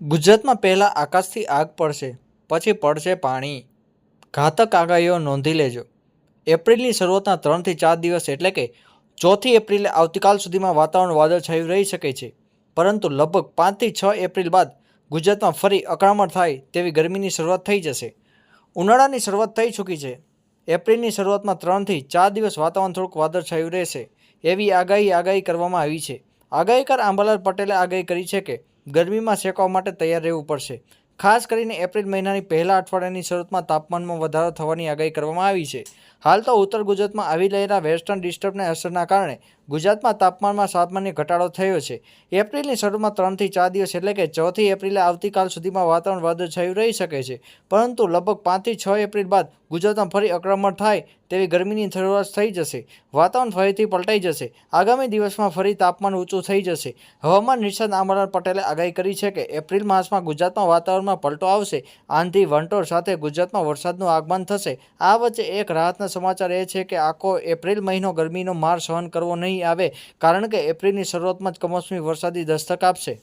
ગુજરાતમાં પહેલાં આકાશથી આગ પડશે, પછી પડશે પાણી. ઘાતક આગાહીઓ નોંધી લેજો. એપ્રિલની શરૂઆતના ત્રણથી ચાર દિવસ એટલે કે ચોથી એપ્રિલે આવતીકાલ સુધીમાં વાતાવરણ વાદળછાયું રહી શકે છે. પરંતુ લગભગ પાંચથી છ એપ્રિલ બાદ ગુજરાતમાં ફરી અકળામણ થાય તેવી ગરમીની શરૂઆત થઈ જશે. ઉનાળાની શરૂઆત થઈ ચૂકી છે. એપ્રિલની શરૂઆતમાં ત્રણથી ચાર દિવસ વાતાવરણ થોડુંક વાદળછાયું રહેશે, એવી આગાહી આગાહી કરવામાં આવી છે. આગાહીકાર આંબાલાલ પટેલે આગાહી કરી છે કે ગરમીમાં શેકવા માટે તૈયાર રહેવું પડશે. ખાસ કરીને એપ્રિલ મહિનાની પહેલા અઠવાડિયાની શરૂઆતમાં તાપમાનમાં વધારો થવાની આગાહી કરવામાં આવી છે. હાલ તો ઉત્તર ગુજરાતમાં આવી રહેલા વેસ્ટર્ન ડિસ્ટર્બને અસરના કારણે ગુજરાતમાં તાપમાનમાં સામાન્ય ઘટાડો થયો છે. એપ્રિલની શરૂઆતમાં ત્રણથી ચાર દિવસ એટલે કે ચોથી એપ્રિલે આવતીકાલ સુધીમાં વાતાવરણ વાદળછાયું રહી શકે છે. પરંતુ લગભગ પાંચથી છ એપ્રિલ બાદ ગુજરાતમાં ફરી આક્રમણ થાય તેવી ગરમીની શરૂઆત થઈ જશે. વાતાવરણ ફરીથી પલટાઈ જશે. આગામી દિવસમાં ફરી તાપમાન ઊંચું થઈ જશે. હવામાન નિષ્ણાત આંબાલાલ પટેલે આગાહી કરી છે કે એપ્રિલ માસમાં ગુજરાતમાં વાતાવરણમાં પલટો આવશે. આંધી વંટોળ સાથે ગુજરાતમાં વરસાદનું આગમન થશે. આ વચ્ચે એક રાહતના સમાચાર એ છે કે આખો એપ્રિલ મહિનો ગરમીનો માર સહન કરવો નહીં આવે, કારણ કે એપ્રિલની શરૂઆતમાં જ કમોસમી વરસાદી દસ્તક આપશે.